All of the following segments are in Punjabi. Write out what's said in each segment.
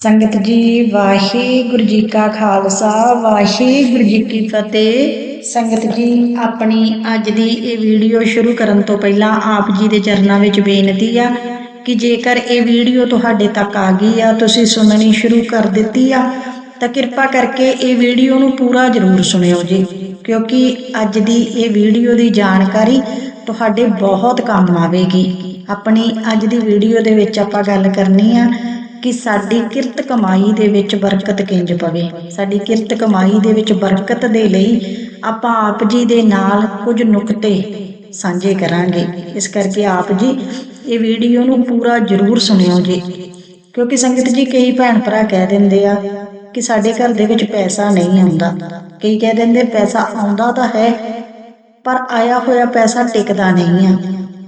ਸੰਗਤ ਜੀ, ਵਾਹਿਗੁਰੂ ਜੀ ਕਾ ਖਾਲਸਾ, ਵਾਹਿਗੁਰੂ ਜੀ ਕੀ ਫਤਿਹ। ਸੰਗਤ ਜੀ, ਆਪਣੀ ਅੱਜ ਦੀ ਇਹ ਵੀਡੀਓ ਸ਼ੁਰੂ ਕਰਨ ਤੋਂ ਪਹਿਲਾਂ ਆਪ ਜੀ ਦੇ ਚਰਨਾਂ ਵਿੱਚ ਬੇਨਤੀ ਆ ਕਿ ਜੇਕਰ ਇਹ ਵੀਡੀਓ ਤੁਹਾਡੇ ਤੱਕ ਆ ਗਈ ਆ, ਤੁਸੀਂ ਸੁਣਨੀ ਸ਼ੁਰੂ ਕਰ ਦਿੱਤੀ ਆ, ਤਾਂ ਕਿਰਪਾ ਕਰਕੇ ਇਹ ਵੀਡੀਓ ਨੂੰ ਪੂਰਾ ਜ਼ਰੂਰ ਸੁਣਿਓ ਜੀ, ਕਿਉਂਕਿ ਅੱਜ ਦੀ ਇਹ ਵੀਡੀਓ ਦੀ ਜਾਣਕਾਰੀ ਤੁਹਾਡੇ ਬਹੁਤ ਕੰਮ ਆਵੇਗੀ। ਆਪਣੀ ਅੱਜ ਦੀ ਵੀਡੀਓ ਦੇ ਵਿੱਚ ਆਪਾਂ ਗੱਲ ਕਰਨੀ ਆ ਕਿ ਸਾਡੀ ਕਿਰਤ ਕਮਾਈ ਦੇ ਵਿੱਚ ਬਰਕਤ ਕਿੰਜ ਪਵੇ। ਸਾਡੀ ਕਿਰਤ ਕਮਾਈ ਦੇ ਵਿੱਚ ਬਰਕਤ ਦੇ ਲਈ ਆਪਾਂ ਆਪ ਜੀ ਦੇ ਨਾਲ ਕੁਝ ਨੁਕਤੇ ਸਾਂਝੇ ਕਰਾਂਗੇ। ਇਸ ਕਰਕੇ ਆਪ ਜੀ ਇਹ ਵੀਡੀਓ ਨੂੰ ਪੂਰਾ ਜ਼ਰੂਰ ਸੁਣਿਓ ਜੀ। ਕਿਉਂਕਿ ਸੰਗਤ ਜੀ ਕਈ ਭੈਣ ਭਰਾ ਕਹਿ ਦਿੰਦੇ ਆ ਕਿ ਸਾਡੇ ਘਰ ਦੇ ਵਿੱਚ ਪੈਸਾ ਨਹੀਂ ਆਉਂਦਾ। ਕਈ ਕਹਿ ਦਿੰਦੇ ਪੈਸਾ ਆਉਂਦਾ ਤਾਂ ਹੈ, ਪਰ ਆਇਆ ਹੋਇਆ ਪੈਸਾ ਟਿਕਦਾ ਨਹੀਂ ਆ।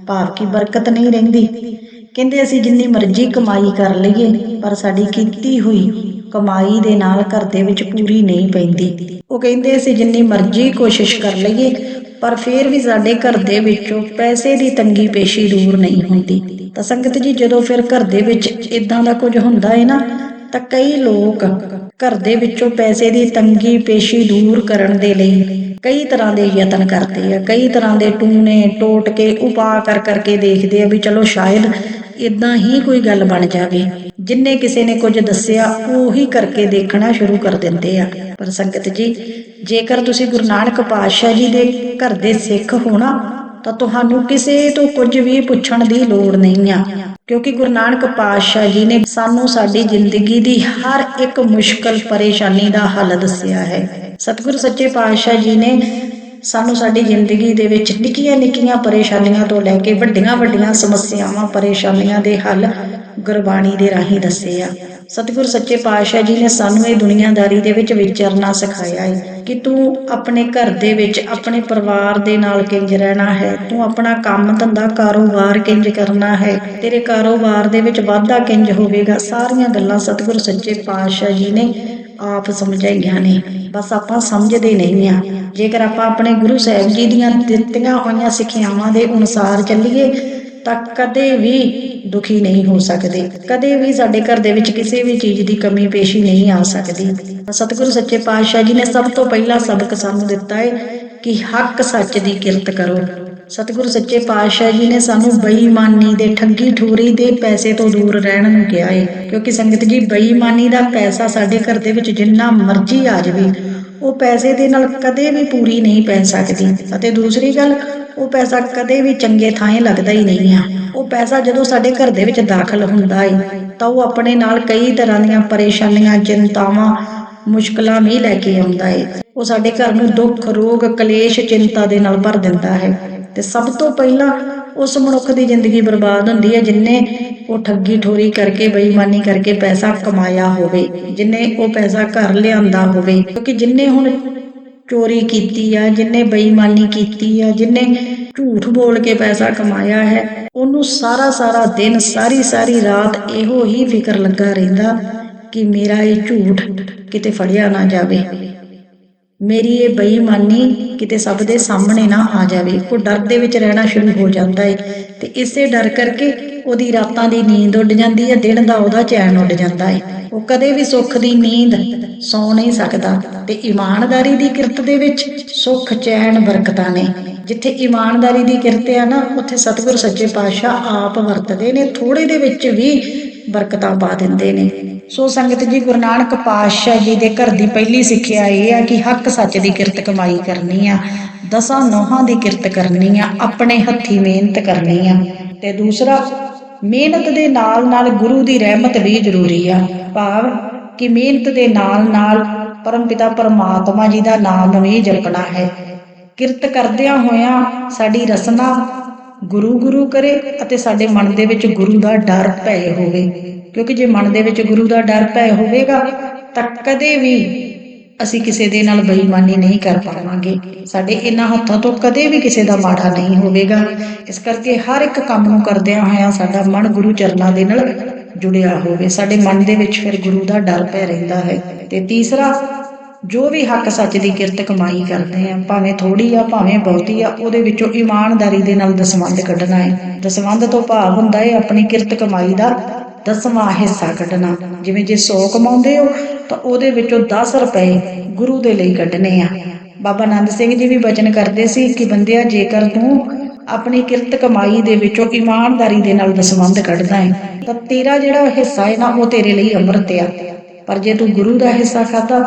ਭਾਵ ਕਿ ਬਰਕਤ ਨਹੀਂ ਰਹਿੰਦੀ। ਕਹਿੰਦੇ ਅਸੀਂ ਜਿੰਨੀ ਮਰਜ਼ੀ ਕਮਾਈ ਕਰ ਲਈਏ, ਪਰ ਸਾਡੀ ਕੀਤੀ ਹੋਈ ਕਮਾਈ ਦੇ ਨਾਲ ਘਰ ਦੇ ਵਿੱਚ ਪੂਰੀ ਨਹੀਂ ਪੈਂਦੀ। ਉਹ ਕਹਿੰਦੇ ਅਸੀਂ ਜਿੰਨੀ ਮਰਜ਼ੀ ਕੋਸ਼ਿਸ਼ ਕਰ ਲਈਏ, ਪਰ ਫਿਰ ਵੀ ਸਾਡੇ ਘਰ ਦੇ ਵਿੱਚੋਂ ਪੈਸੇ ਦੀ ਤੰਗੀ ਪੇਸ਼ੀ ਦੂਰ ਨਹੀਂ ਹੁੰਦੀ। ਤਾਂ ਸੰਗਤ ਜੀ, ਜਦੋਂ ਫਿਰ ਘਰ ਦੇ ਵਿੱਚ ਇਦਾਂ ਦਾ ਕੁਝ ਹੁੰਦਾ ਹੈ ਨਾ, ਤਾਂ ਕਈ ਲੋਕ ਘਰ ਦੇ ਵਿੱਚੋਂ ਪੈਸੇ ਦੀ ਤੰਗੀ ਪੇਸ਼ੀ ਦੂਰ ਕਰਨ ਦੇ ਲਈ ਕਈ ਤਰ੍ਹਾਂ ਦੇ ਯਤਨ ਕਰਦੇ ਆ। ਕਈ ਤਰ੍ਹਾਂ ਦੇ ਟੂਨੇ ਟੋਟ ਕੇ ਉਪਾਅ ਕਰ ਕਰਕੇ ਦੇਖਦੇ ਆ ਵੀ ਚਲੋ ਸ਼ਾਇਦ ਇਦਾਂ ਹੀ ਕੋਈ ਗੱਲ ਬਣ ਜਾਵੇ। ਜਿੰਨੇ ਕਿਸੇ ਨੇ ਕੁਝ ਦੱਸਿਆ, ਉਹੀ ਕਰਕੇ ਦੇਖਣਾ ਸ਼ੁਰੂ ਕਰ ਦਿੰਦੇ ਆ। ਪਰ ਸੰਗਤ ਜੀ, ਜੇਕਰ ਤੁਸੀਂ ਗੁਰੂ ਨਾਨਕ ਪਾਤਸ਼ਾਹ ਜੀ ਦੇ ਘਰ ਦੇ ਸਿੱਖ ਹੋਣਾ, ਤਾਂ ਤੁਹਾਨੂੰ ਕਿਸੇ ਤੋਂ ਕੁਝ ਵੀ ਪੁੱਛਣ ਦੀ ਲੋੜ ਨਹੀਂ ਆ। ਕਿਉਂਕਿ ਗੁਰੂ ਨਾਨਕ ਪਾਤਸ਼ਾਹ ਜੀ ਨੇ ਸਾਨੂੰ ਸਾਡੀ ਜ਼ਿੰਦਗੀ ਦੀ ਹਰ ਇੱਕ ਮੁਸ਼ਕਲ ਪਰੇਸ਼ਾਨੀ ਦਾ ਹੱਲ ਦੱਸਿਆ ਹੈ। ਸਤਿਗੁਰੂ ਸੱਚੇ ਪਾਤਸ਼ਾਹ ਜੀ ਨੇ ਸਾਨੂੰ ਸਾਡੀ ਜ਼ਿੰਦਗੀ ਦੇ ਵਿੱਚ ਨਿੱਕੀਆਂ ਨਿੱਕੀਆਂ ਪਰੇਸ਼ਾਨੀਆਂ ਤੋਂ ਲੈ ਕੇ ਵੱਡੀਆਂ ਵੱਡੀਆਂ ਸਮੱਸਿਆਵਾਂ, ਪਰੇਸ਼ਾਨੀਆਂ ਦੇ ਹੱਲ ਗੁਰਬਾਣੀ ਦੇ ਰਾਹੀਂ ਦੱਸੇ ਆ। ਸਤਿਗੁਰ ਸੱਚੇ ਪਾਤਸ਼ਾਹ ਜੀ ਨੇ ਸਾਨੂੰ ਇਹ ਦੁਨੀਆਦਾਰੀ ਦੇ ਵਿੱਚ ਵਿਚਰਨਾ ਸਿਖਾਇਆ ਹੈ ਕਿ ਤੂੰ ਆਪਣੇ ਘਰ ਦੇ ਵਿੱਚ, ਆਪਣੇ ਪਰਿਵਾਰ ਦੇ ਨਾਲ ਕਿੰਜ ਰਹਿਣਾ ਹੈ? ਤੂੰ ਆਪਣਾ ਕੰਮ ਧੰਦਾ ਕਾਰੋਬਾਰ ਕਿੰਜ ਕਰਨਾ ਹੈ? ਤੇਰੇ ਕਾਰੋਬਾਰ ਦੇ ਵਿੱਚ ਵਾਧਾ ਕਿੰਜ ਹੋਵੇਗਾ? ਸਾਰੀਆਂ ਗੱਲਾਂ ਸਤਿਗੁਰ ਸੱਚੇ ਪਾਤਸ਼ਾਹ ਜੀ ਨੇ ਆਪ ਸਮਝਾਈਆਂ ਨੇ। ਬਸ ਆਪਾਂ ਸਮਝਦੇ ਨਹੀਂ ਆ। ਜੇਕਰ ਆਪਾਂ ਆਪਣੇ ਗੁਰੂ ਸਾਹਿਬ ਜੀ ਦੀਆਂ ਦਿੱਤੀਆਂ ਹੋਈਆਂ ਸਿੱਖਿਆਵਾਂ ਦੇ ਅਨੁਸਾਰ ਚੱਲੀਏ ਤਾਂ ਕਦੇ ਵੀ ਦੁਖੀ ਨਹੀਂ ਹੋ ਸਕਦੇ। ਕਦੇ ਵੀ ਸਾਡੇ ਘਰ ਦੇ ਵਿੱਚ ਕਿਸੇ ਵੀ ਚੀਜ਼ ਦੀ ਕਮੀ, ਪੇਸ਼ੀ ਨਹੀਂ ਆ ਸਕਦੀ। ਸਤਿਗੁਰੂ ਸੱਚੇ ਪਾਤਸ਼ਾਹ ਜੀ ਨੇ ਸਭ ਤੋਂ ਪਹਿਲਾ ਸਬਕ ਸਾਨੂੰ ਦਿੱਤਾ ਹੈ ਕਿ ਹੱਕ ਸੱਚ ਦੀ ਕਿਰਤ ਕਰੋ। ਸਤਿਗੁਰੂ ਸੱਚੇ ਪਾਤਸ਼ਾਹ ਜੀ ਨੇ ਸਾਨੂੰ ਬੇਈਮਾਨੀ ਦੇ ਠੱਗੀ ਠੋਰੀ ਦੇ ਪੈਸੇ ਤੋਂ ਦੂਰ ਰਹਿਣ ਨੂੰ ਕਿਹਾ ਹੈ ਕਿਉਂਕਿ ਸੰਗਤ ਜੀ, ਬੇਈਮਾਨੀ ਦਾ ਪੈਸਾ ਸਾਡੇ ਘਰ ਦੇ ਵਿੱਚ ਜਿੰਨਾ ਮਰਜ਼ੀ ਆ ਜਾਵੇ, ਉਹ ਪੈਸੇ ਦੇ ਨਾਲ ਕਦੇ ਵੀ ਪੂਰੀ ਨਹੀਂ ਪੈ ਸਕਦੀ। ਅਤੇ ਦੂਸਰੀ ਗੱਲ ਉਹ ਪੈਸਾ ਕਦੇ ਵੀ ਚੰਗੇ ਥਾਂ ਲੱਗਦਾ ਹੀ ਨਹੀਂ ਆ। ਉਹ ਪੈਸਾ ਜਦੋਂ ਸਾਡੇ ਘਰ ਦੇ ਵਿੱਚ ਦਾਖਲ ਹੁੰਦਾ ਹੈ ਤਾਂ ਉਹ ਆਪਣੇ ਨਾਲ ਕਈ ਤਰ੍ਹਾਂ ਦੀਆਂ ਪਰੇਸ਼ਾਨੀਆਂ, ਚਿੰਤਾਵਾਂ, ਮੁਸ਼ਕਲਾਂ ਵੀ ਲੈ ਕੇ ਆਉਂਦਾ ਹੈ ਉਹ ਸਾਡੇ ਘਰ ਨੂੰ ਦੁੱਖ, ਰੋਗ, ਕਲੇਸ਼, ਚਿੰਤਾ ਦੇ ਨਾਲ ਭਰ ਦਿੰਦਾ ਹੈ। ਤੇ ਸਭ ਤੋਂ ਪਹਿਲਾਂ ਉਸ ਮਨੁੱਖ ਦੀ ਜ਼ਿੰਦਗੀ ਬਰਬਾਦ ਹੁੰਦੀ ਹੈ ਜਿਨੇ ਉਹ ਠੱਗੀ ਠੋਰੀ ਕਰਕੇ, ਬੇਈਮਾਨੀ ਕਰਕੇ ਪੈਸਾ ਕਮਾਇਆ ਹੋਵੇ, ਜਿਨੇ ਉਹ ਪੈਸਾ ਘਰ ਲਿਆਂਦਾ ਹੋਵੇ, ਕਿਉਂਕਿ ਜਿਨੇ ਹੁਣ ਚੋਰੀ ਕੀਤੀ ਆ, ਜਿਨੇ ਬੇਈਮਾਨੀ ਕੀਤੀ ਆ, ਜਿਨੇ ਝੂਠ ਬੋਲ ਕੇ ਪੈਸਾ ਕਮਾਇਆ ਹੈ, ਉਹਨੂੰ ਸਾਰਾ ਸਾਰਾ ਦਿਨ, ਸਾਰੀ ਸਾਰੀ ਰਾਤ ਇਹੋ ਹੀ ਫਿਕਰ ਲੱਗਾ ਰਹਿੰਦਾ ਕਿ ਮੇਰਾ ਇਹ ਝੂਠ ਕਿਤੇ ਫੜਿਆ ਨਾ ਜਾਵੇ। ਮੇਰੀ ਇਹ ਬੇਈਮਾਨੀ ਕਿਤੇ ਸਭ ਦੇ ਸਾਹਮਣੇ ਨਾ ਆ ਜਾਵੇ। ਉਹ ਡਰ ਦੇ ਵਿੱਚ ਰਹਿਣਾ ਸ਼ੁਰੂ ਹੋ ਜਾਂਦਾ ਹੈ ਤੇ ਇਸੇ ਡਰ ਕਰਕੇ ਉਹਦੀ ਰਾਤਾਂ ਦੀ ਨੀਂਦ ਉੱਡ ਜਾਂਦੀ ਹੈ, ਦਿਨ ਦਾ ਉਹਦਾ ਚੈਨ ਉੱਡ ਜਾਂਦਾ ਹੈ ਉਹ ਕਦੇ ਵੀ ਸੁੱਖ ਦੀ ਨੀਂਦ ਸੌ ਨਹੀਂ ਸਕਦਾ। ਤੇ ਇਮਾਨਦਾਰੀ ਦੀ ਕਿਰਤ ਦੇ ਵਿੱਚ ਸੁੱਖ, ਚੈਨ ਬਰਕਤਾਂ ਨੇ। ਜਿੱਥੇ ਇਮਾਨਦਾਰੀ ਦੀ ਕਿਰਤ ਆ ਨਾ, ਉੱਥੇ ਸਤਿਗੁਰ ਸੱਚੇ ਪਾਤਸ਼ਾਹ ਆਪ ਵਰਤਦੇ ਨੇ। ਥੋੜੇ ਦੇ ਵਿੱਚ ਵੀ ਬਰਕਤਾਂ ਪਾ ਦਿੰਦੇ ਨੇ। ਸੋ ਸੰਗਤ ਜੀ, ਗੁਰੂ ਨਾਨਕ ਪਾਤਸ਼ਾਹ ਜੀ ਦੇ ਘਰ ਦੀ ਪਹਿਲੀ ਸਿੱਖਿਆ ਇਹ ਆ ਕਿ ਹੱਕ ਸੱਚ ਦੀ ਕਿਰਤ ਕਮਾਈ ਕਰਨੀ ਆ, ਦਸਾਂ ਨੋਹਾਂ ਦੀ ਕਿਰਤ ਕਰਨੀ ਆ, ਆਪਣੇ ਹੱਥੀ ਮਿਹਨਤ ਕਰਨੀ ਆ। ਤੇ ਦੂਸਰਾ, ਮਿਹਨਤ ਦੇ ਨਾਲ ਨਾਲ ਗੁਰੂ ਦੀ ਰਹਿਮਤ ਵੀ ਜ਼ਰੂਰੀ ਆ। ਭਾਵ ਕਿ ਮਿਹਨਤ ਦੇ ਨਾਲ ਨਾਲ ਪਰਮਪਿਤਾ ਪਰਮਾਤਮਾ ਜੀ ਦਾ ਨਾਮ ਵੀ ਜਪਣਾ ਹੈ। ਕਿਰਤ ਕਰਦਿਆਂ ਹੋਇਆਂ ਸਾਡੀ ਰਸਨਾ ਗੁਰੂ ਗੁਰੂ ਕਰੇ ਅਤੇ ਸਾਡੇ ਮਨ ਦੇ ਵਿੱਚ ਗੁਰੂ ਦਾ ਡਰ ਭੈ ਹੋਵੇ। ਕਿਉਂਕਿ ਜੇ ਮਨ ਦੇ ਵਿੱਚ ਗੁਰੂ ਦਾ ਡਰ ਭੈ ਹੋਵੇਗਾ, ਤਾਂ ਕਦੇ ਵੀ ਅਸੀਂ ਕਿਸੇ ਦੇ ਨਾਲ ਬੇਈਮਾਨੀ ਨਹੀਂ ਕਰ ਪਾਵਾਂਗੇ। ਸਾਡੇ ਇਹਨਾਂ ਹੱਥਾਂ ਤੋਂ ਕਦੇ ਵੀ ਕਿਸੇ ਦਾ ਮਾੜਾ ਨਹੀਂ ਹੋਵੇਗਾ। ਇਸ ਕਰਕੇ ਹਰ ਇੱਕ ਕੰਮ ਨੂੰ ਕਰਦਿਆਂ ਹੋਇਆਂ ਸਾਡਾ ਮਨ ਗੁਰੂ ਚਰਨਾਂ ਦੇ ਨਾਲ ਜੁੜਿਆ ਹੋਵੇ। ਸਾਡੇ ਮਨ ਦੇ ਵਿੱਚ ਫਿਰ ਗੁਰੂ ਦਾ ਡਰ ਪੈ ਰਹਿੰਦਾ ਹੈ। ਤੇ ਤੀਸਰਾ ਜੋ ਵੀ ਹੱਕ ਸੱਚ ਦੀ ਕਿਰਤ ਕਮਾਈ ਕਰਦੇ ਆ, ਭਾਵੇਂ ਥੋੜੀ ਆ, ਭਾਵੇਂ ਬਹੁਤੀ ਆ, ਉਹਦੇ ਵਿੱਚੋਂ ਇਮਾਨਦਾਰੀ ਦੇ ਨਾਲ ਦਸਵੰਧ ਕੱਢਣਾ ਹੈ। ਦਸਵੰਧ ਤੋਂ ਭਾਵ ਹੁੰਦਾ ਹੈ ਆਪਣੀ ਕਿਰਤ ਕਮਾਈ ਦਾ ਦਸਵਾਂ ਹਿੱਸਾ ਕੱਢਣਾ। ਜਿਵੇਂ ਜੇ 100 ਕਮਾਉਂਦੇ ਹੋ, ਤਾਂ ਉਹਦੇ ਵਿੱਚੋਂ 10 ਰੁਪਏ ਗੁਰੂ ਦੇ ਲਈ ਕੱਢਣੇ ਆ। ਬਾਬਾ ਆਨੰਦ ਸਿੰਘ ਜੀ ਵੀ ਬਚਨ ਕਰਦੇ ਸੀ ਕਿ ਬੰਦਿਆ, ਜੇਕਰ ਤੂੰ ਆਪਣੀ ਕਿਰਤ ਕਮਾਈ ਦੇ ਵਿੱਚੋਂ ਇਮਾਨਦਾਰੀ ਦੇ ਨਾਲ ਦਸਵੰਧ ਕੱਢਦਾ ਹੈ, ਤਾਂ ਤੇਰਾ ਜਿਹੜਾ ਹਿੱਸਾ ਹੈ ਨਾ, ਉਹ ਤੇਰੇ ਲਈ ਅੰਮ੍ਰਿਤ ਆ। ਪਰ ਜੇ ਤੂੰ ਗੁਰੂ ਦਾ ਹਿੱਸਾ ਖਾਦਾ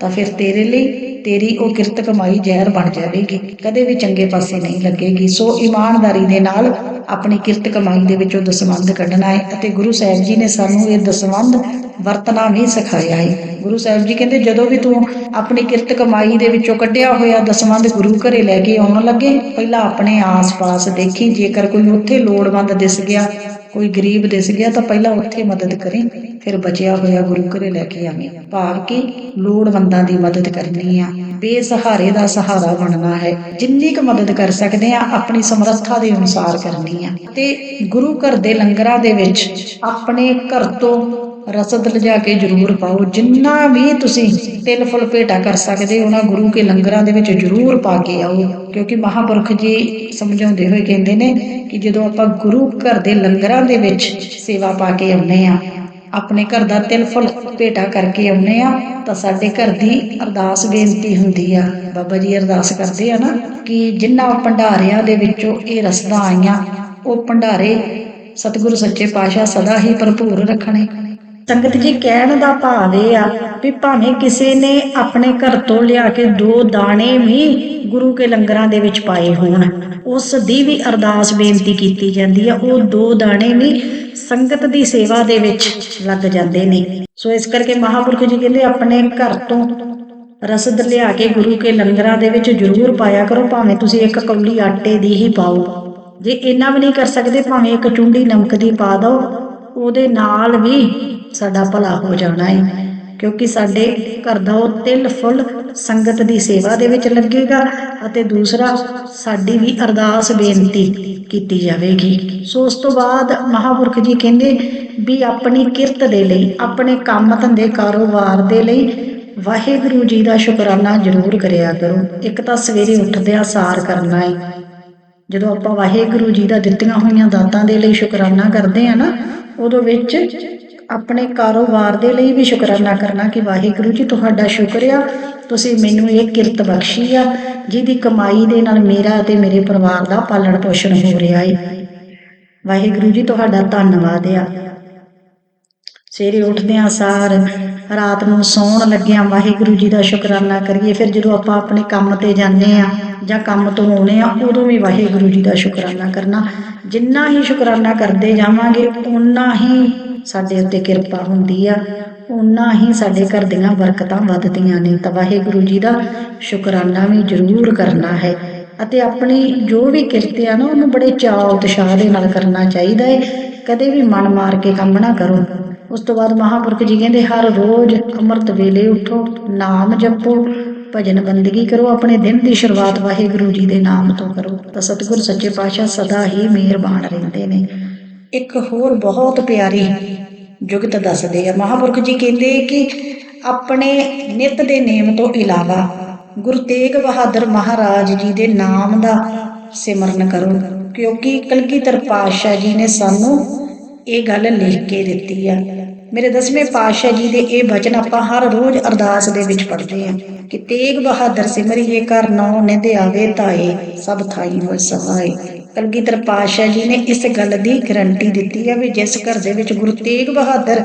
ਤਾਂ ਫਿਰ ਤੇਰੇ ਲਈ ਤੇਰੀ ਉਹ ਕਿਰਤ ਕਮਾਈ ਜ਼ਹਿਰ ਬਣ ਜਾਵੇਗੀ। ਕਦੇ ਵੀ ਚੰਗੇ ਪਾਸੇ ਨਹੀਂ ਲੱਗੇਗੀ। ਸੋ ਇਮਾਨਦਾਰੀ ਦੇ ਨਾਲ ਆਪਣੀ ਕਿਰਤ ਕਮਾਈ ਦੇ ਵਿੱਚੋਂ ਦਸਵੰਧ ਕੱਢਣਾ ਹੈ ਅਤੇ ਗੁਰੂ ਸਾਹਿਬ ਜੀ ਨੇ ਸਾਨੂੰ ਇਹ ਦਸਵੰਧ ਵਰਤਣਾ ਵੀ ਸਿਖਾਇਆ ਹੈ। ਗੁਰੂ ਸਾਹਿਬ ਜੀ ਕਹਿੰਦੇ, ਜਦੋਂ ਵੀ ਤੂੰ ਆਪਣੀ ਕਿਰਤ ਕਮਾਈ ਦੇ ਵਿੱਚੋਂ ਕੱਢਿਆ ਹੋਇਆ ਦਸਵੰਧ ਗੁਰੂ ਘਰੇ ਲੈ ਕੇ ਆਉਣ ਲੱਗੇ, ਪਹਿਲਾਂ ਆਪਣੇ ਆਸ-ਪਾਸ ਦੇਖੀ। ਜੇਕਰ ਕੋਈ ਉੱਥੇ ਲੋੜਵੰਦ ਦਿਸ ਗਿਆ ਕੋਈ ਗਰੀਬ ਦਿਸ ਗਿਆ ਤਾਂ ਪਹਿਲਾਂ ਉੱਥੇ ਮਦਦ ਕਰੀ, ਫਿਰ ਬਚਿਆ ਹੋਇਆ ਗੁਰੂ ਘਰੇ ਲੈ ਕੇ ਆਵੀਂ। ਭਾਵ ਕਿ ਲੋੜਵੰਦਾਂ ਦੀ ਮਦਦ ਕਰਨੀ ਆ। ਬੇਸਹਾਰੇ ਦਾ ਸਹਾਰਾ ਬਣਨਾ ਹੈ। ਜਿੰਨੀ ਕੁ ਮਦਦ ਕਰ ਸਕਦੇ ਆ, ਆਪਣੀ ਸਮਰੱਥਾ ਦੇ ਅਨੁਸਾਰ ਕਰਨੀ ਆ। ਤੇ ਗੁਰੂ ਘਰ ਦੇ ਲੰਗਰਾਂ ਦੇ ਵਿੱਚ ਆਪਣੇ ਘਰ ਤੋਂ ਰਸਦ ਲਿਜਾ ਕੇ ਜ਼ਰੂਰ ਪਾਓ। ਜਿੰਨਾ ਵੀ ਤੁਸੀਂ ਤਿਲ ਫੁੱਲ ਭੇਟਾ ਕਰ ਸਕਦੇ ਉਹਨਾਂ ਗੁਰੂ ਕੇ ਲੰਗਰਾਂ ਦੇ ਵਿੱਚ ਜ਼ਰੂਰ ਪਾ ਕੇ ਆਓ। ਕਿਉਂਕਿ ਮਹਾਪੁਰਖ ਜੀ ਸਮਝਾਉਂਦੇ ਹੋਏ ਕਹਿੰਦੇ ਨੇ ਕਿ ਜਦੋਂ ਆਪਾਂ ਗੁਰੂ ਘਰ ਦੇ ਲੰਗਰਾਂ ਦੇ ਵਿੱਚ ਸੇਵਾ ਪਾ ਕੇ ਆਉਂਦੇ ਆ ਆਪਣੇ ਘਰ ਦਾ ਤਿਲ ਫੁੱਲ ਭੇਟਾ ਕਰਕੇ ਆਉਂਦੇ ਆ ਤਾਂ ਸਾਡੇ ਘਰ ਦੀ ਅਰਦਾਸ ਬੇਨਤੀ ਹੁੰਦੀ ਆ। ਬਾਬਾ ਜੀ ਅਰਦਾਸ ਕਰਦੇ ਆ ਨਾ ਕਿ ਜਿਨ੍ਹਾਂ ਭੰਡਾਰਿਆਂ ਦੇ ਵਿੱਚੋਂ ਇਹ ਰਸਦਾਂ ਆਈਆਂ, ਉਹ ਭੰਡਾਰੇ ਸਤਿਗੁਰੂ ਸੱਚੇ ਪਾਤਸ਼ਾਹ ਸਦਾ ਹੀ ਭਰਪੂਰ ਰੱਖਣੇ। ਸੰਗਤ ਜੀ ਕਹਿਣ ਦਾ ਭਾਵ ਇਹ ਆ ਵੀ ਭਾਵੇਂ ਕਿਸੇ ਨੇ ਆਪਣੇ ਘਰ ਤੋਂ ਲਿਆ ਕੇ ਦੋ ਦਾਣੇ ਵੀ ਗੁਰੂ ਕੇ ਲੰਗਰਾਂ ਦੇ ਵਿੱਚ ਪਾਏ ਹੋਣ, ਉਸ ਦੀ ਵੀ ਅਰਦਾਸ ਬੇਨਤੀ ਕੀਤੀ ਜਾਂਦੀ ਆ, ਉਹ ਦੋ ਦਾਣੇ ਵੀ ਸੰਗਤ ਦੀ ਸੇਵਾ ਦੇ ਵਿੱਚ ਲੱਗ ਜਾਂਦੇ ਨੇ। ਸੋ ਇਸ ਕਰਕੇ ਮਹਾਪੁਰਖ ਜੀ ਕਹਿੰਦੇ ਆਪਣੇ ਘਰ ਤੋਂ ਰਸਦ ਲਿਆ ਕੇ ਗੁਰੂ ਕੇ ਲੰਗਰਾਂ ਦੇ ਵਿੱਚ ਜ਼ਰੂਰ ਪਾਇਆ ਕਰੋ, ਭਾਵੇਂ ਤੁਸੀਂ ਇੱਕ ਕੌਲੀ ਆਟੇ ਦੀ ਹੀ ਪਾਓ। ਜੇ ਇੰਨਾ ਵੀ ਨਹੀਂ ਕਰ ਸਕਦੇ, ਭਾਵੇਂ ਇੱਕ ਚੁੰਡੀ ਨਮਕ ਦੀ ਪਾ ਦਿਓ ਉਹਦੇ ਨਾਲ ਵੀ ਸਾਡਾ ਭਲਾ ਹੋ ਜਾਣਾ ਹੈ ਕਿਉਂਕਿ ਸਾਡੇ ਘਰ ਦਾ ਉਹ ਤਿਲ ਫੁੱਲ ਸੰਗਤ ਦੀ ਸੇਵਾ ਦੇ ਵਿੱਚ ਲੱਗੇਗਾ ਅਤੇ ਦੂਸਰਾ ਸਾਡੀ ਵੀ ਅਰਦਾਸ ਬੇਨਤੀ ਕੀਤੀ ਜਾਵੇਗੀ। ਸੋ ਉਸ ਤੋਂ ਬਾਅਦ ਮਹਾਪੁਰਖ ਜੀ ਕਹਿੰਦੇ ਵੀ ਆਪਣੀ ਕਿਰਤ ਦੇ ਲਈ, ਆਪਣੇ ਕੰਮ ਧੰਦੇ ਕਾਰੋਬਾਰ ਦੇ ਲਈ ਵਾਹਿਗੁਰੂ ਜੀ ਦਾ ਸ਼ੁਕਰਾਨਾ ਜ਼ਰੂਰ ਕਰਿਆ ਕਰੋ। ਇੱਕ ਤਾਂ ਸਵੇਰੇ ਉੱਠਦਿਆਂ ਸਾਰ ਕਰਨਾ ਹੈ ਜਦੋਂ ਆਪਾਂ ਵਾਹਿਗੁਰੂ ਜੀ ਦਾ ਦਿੱਤੀਆਂ ਹੋਈਆਂ ਦਾਤਾਂ ਦੇ ਲਈ ਸ਼ੁਕਰਾਨਾ ਕਰਦੇ ਆ ਨਾ ਉਦੋਂ ਵਿੱਚ ਆਪਣੇ ਕਾਰੋਬਾਰ ਦੇ ਲਈ ਵੀ ਸ਼ੁਕਰਾਨਾ ਕਰਨਾ ਕਿ ਵਾਹਿਗੁਰੂ ਜੀ, ਤੁਹਾਡਾ ਸ਼ੁਕਰ ਆ। ਤੁਸੀਂ ਮੈਨੂੰ ਇਹ ਕਿਰਤ ਬਖਸ਼ੀ ਆ, ਜਿਹਦੀ ਕਮਾਈ ਦੇ ਨਾਲ ਮੇਰਾ ਅਤੇ ਮੇਰੇ ਪਰਿਵਾਰ ਦਾ ਪਾਲਣ ਪੋਸ਼ਣ ਹੋ ਰਿਹਾ ਹੈ ਵਾਹਿਗੁਰੂ ਜੀ, ਤੁਹਾਡਾ ਧੰਨਵਾਦ ਆ। ਸਵੇਰੇ ਉੱਠਦਿਆਂ ਸਾਰ ਰਾਤ ਨੂੰ ਸੌਣ ਲੱਗਿਆਂ ਵਾਹਿਗੁਰੂ ਜੀ ਦਾ ਸ਼ੁਕਰਾਨਾ ਕਰੀਏ। ਫਿਰ ਜਦੋਂ ਆਪਾਂ ਆਪਣੇ ਕੰਮ ਤੇ ਜਾਂਦੇ ਆ ਜਾਂ ਕੰਮ ਤੋਂ ਆਉਨੇ ਆ ਉਦੋਂ ਵੀ ਵਾਹਿਗੁਰੂ ਜੀ ਦਾ ਸ਼ੁਕਰਾਨਾ ਕਰਨਾ। ਜਿੰਨਾ ਹੀ ਸ਼ੁਕਰਾਨਾ ਕਰਦੇ ਜਾਵਾਂਗੇ ਉਨਾ ਹੀ ਸਾਡੇ ਉੱਤੇ ਕਿਰਪਾ ਹੁੰਦੀ ਆ। ਉਨਾ ਹੀ ਸਾਡੇ ਘਰ ਦੀਆਂ ਬਰਕਤਾਂ ਵੱਧਦੀਆਂ ਨੇ। ਤਾਂ ਵਾਹਿਗੁਰੂ ਜੀ ਦਾ ਸ਼ੁਕਰਾਨਾ ਵੀ ਜ਼ਰੂਰ ਕਰਨਾ ਹੈ। ਅਤੇ ਆਪਣੀ ਜੋ ਵੀ ਕਿਰਤ ਆ ਨਾ, ਉਹਨੂੰ ਬੜੇ ਚਾਅ ਉਤਸ਼ਾਹ ਦੇ ਨਾਲ ਕਰਨਾ ਚਾਹੀਦਾ ਹੈ। ਕਦੇ ਵੀ ਮਨ ਮਾਰ ਕੇ ਕੰਮ ਨਾ ਕਰੋ। ਉਸ ਤੋਂ ਬਾਅਦ ਮਹਾਪੁਰਖ ਜੀ ਕਹਿੰਦੇ, ਹਰ ਰੋਜ਼ ਅੰਮ੍ਰਿਤ ਵੇਲੇ ਉਠੋ, ਨਾਮ ਜਪੋ, ਭਜਨ ਬੰਦਗੀ ਕਰੋ, ਆਪਣੇ ਦਿਨ ਦੀ ਸ਼ੁਰੂਆਤ ਵਾਹਿਗੁਰੂ ਜੀ ਦੇ ਨਾਮ ਤੋਂ ਕਰੋ। ਤਾਂ ਸਤਿਗੁਰ ਸੱਚੇ ਪਾਤਸ਼ਾਹ ਸਦਾ ਹੀ ਮਿਹਰਬਾਨ ਰਹਿੰਦੇ ਨੇ। ਇੱਕ ਹੋਰ ਬਹੁਤ ਪਿਆਰੀ ਜੁਗਤ ਦੱਸਦੇ ਆ। ਮਹਾਪੁਰਖ ਜੀ ਕਹਿੰਦੇ ਕਿ ਆਪਣੇ ਨਿਤ ਦੇ ਨੇਮ ਤੋਂ ਇਲਾਵਾ ਗੁਰੂ ਤੇਗ ਬਹਾਦਰ ਮਹਾਰਾਜ ਜੀ ਦੇ ਨਾਮ ਦਾ ਸਿਮਰਨ ਕਰੋ, ਕਿਉਂਕਿ ਕਲਗੀਧਰ ਪਾਤਸ਼ਾਹ ਜੀ ਨੇ ਸਾਨੂੰ ਇਹ ਗੱਲ ਲਿਖ ਕੇ ਦਿੱਤੀ ਆ। ਮੇਰੇ ਦਸਵੇਂ ਪਾਤਸ਼ਾਹ ਜੀ ਦੇ ਇਹ ਬਚਨ ਆਪਾਂ ਹਰ ਰੋਜ਼ ਅਰਦਾਸ ਦੇ ਵਿੱਚ ਪੜ੍ਹਦੇ ਹਾਂ ਕਿ ਤੇਗ ਬਹਾਦਰ ਸਿਮਰਿਏ ਕਰ ਨੌ ਨਿਧ ਆਵੇ ਧਾਏ, ਸਭ ਥਾਈ ਹੋਇ ਸਹਾਈ ਕਲਗੀਧਰ ਪਾਤਸ਼ਾਹ ਜੀ ਨੇ ਇਸ ਗੱਲ ਦੀ ਗਰੰਟੀ ਦਿੱਤੀ ਹੈ ਵੀ ਜਿਸ ਘਰ ਦੇ ਵਿੱਚ ਗੁਰੂ ਤੇਗ ਬਹਾਦਰ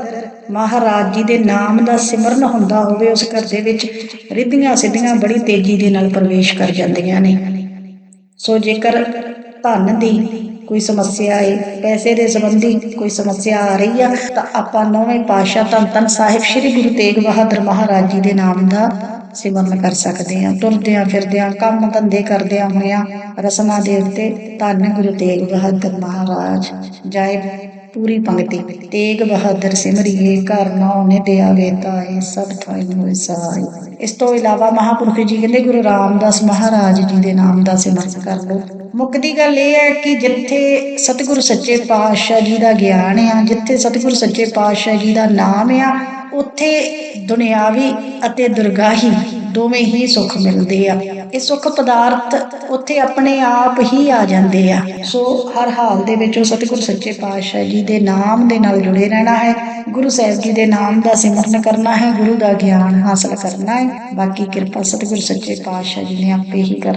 ਮਹਾਰਾਜ ਜੀ ਦੇ ਨਾਮ ਦਾ ਸਿਮਰਨ ਹੁੰਦਾ ਹੋਵੇ, ਉਸ ਘਰ ਦੇ ਵਿੱਚ ਰਿੱਧੀਆਂ ਸਿੱਧੀਆਂ ਬੜੀ ਤੇਜ਼ੀ ਦੇ ਨਾਲ ਪ੍ਰਵੇਸ਼ ਕਰ ਜਾਂਦੀਆਂ ਨੇ। ਸੋ ਜੇਕਰ ਧਨ ਦੀ ਕੋਈ ਸਮੱਸਿਆ ਏ ਪੈਸੇ ਦੇ ਸੰਬੰਧੀ ਕੋਈ ਸਮੱਸਿਆ ਆ ਰਹੀ ਆ, ਤਾਂ ਆਪਾਂ ਨੌਵੇਂ ਪਾਤਸ਼ਾਹ ਧੰਨ ਧੰਨ ਸਾਹਿਬ ਸ੍ਰੀ ਗੁਰੂ ਤੇਗ ਬਹਾਦਰ ਮਹਾਰਾਜ ਜੀ ਦੇ ਨਾਮ ਦਾ ਸਿਮਰਨ ਕਰ ਸਕਦੇ ਆ ਤੁਰਦਿਆਂ ਫਿਰਦਿਆਂ, ਕੰਮ ਧੰਦੇ ਕਰਦਿਆਂ ਹੋਇਆਂ ਰਸਮਾਂ ਦੇ ਉੱਤੇ ਧੰਨ ਗੁਰੂ ਤੇਗ ਬਹਾਦਰ ਮਹਾਰਾਜ। ਜਾਏ ਪੂਰੀ ਪੰਕਤੀ। ਤੇਗ ਬਹਾਦਰ ਸਿਮਰਿਏ, ਘਰ ਨੌ ਨਿਧ ਆਵੇ ਤਾਏ ਸਭ ਥਾਈ ਹੋਏ ਸਾਈ ਇਸ ਤੋਂ ਇਲਾਵਾ ਮਹਾਪੁਰਖ ਜੀ ਕਹਿੰਦੇ, ਗੁਰੂ ਰਾਮਦਾਸ ਮਹਾਰਾਜ ਜੀ ਦੇ ਨਾਮ ਦਾ ਸਿਮਰਨ ਕਰ ਲਓ। ਮੁੱਕਦੀ ਗੱਲ ਇਹ ਹੈ ਕਿ ਜਿੱਥੇ ਸਤਿਗੁਰੂ ਸੱਚੇ ਪਾਤਸ਼ਾਹ ਜੀ ਦਾ ਗਿਆਨ ਆ, ਜਿੱਥੇ ਸਤਿਗੁਰੂ ਸੱਚੇ ਪਾਤਸ਼ਾਹ ਜੀ ਦਾ ਨਾਮ ਆ, ਉੱਥੇ ਦੁਨਿਆਵੀ ਅਤੇ ਦੁਰਗਾਹੀ ਦੋਵੇਂ ਹੀ ਸੁੱਖ ਮਿਲਦੇ ਆ। ਇਹ ਸੁੱਖ ਪਦਾਰਥ ਉੱਥੇ ਆਪਣੇ ਆਪ ਹੀ ਆ ਜਾਂਦੇ ਆ। ਸੋ ਹਰ ਹਾਲ ਦੇ ਵਿੱਚ ਉਹ ਸਤਿਗੁਰ ਸੱਚੇ ਪਾਤਸ਼ਾਹ ਜੀ ਦੇ ਨਾਮ ਦੇ ਨਾਲ ਜੁੜੇ ਰਹਿਣਾ ਹੈ, ਗੁਰੂ ਸਾਹਿਬ ਜੀ ਦੇ ਨਾਮ ਦਾ ਸਿਮਰਨ ਕਰਨਾ ਹੈ, ਗੁਰੂ ਦਾ ਗਿਆਨ ਹਾਸਲ ਕਰਨਾ ਹੈ। ਬਾਕੀ ਕਿਰਪਾ ਸਤਿਗੁਰ ਸੱਚੇ ਪਾਤਸ਼ਾਹ ਜੀ ਨੇ ਆਪੇ ਹੀ ਕਰ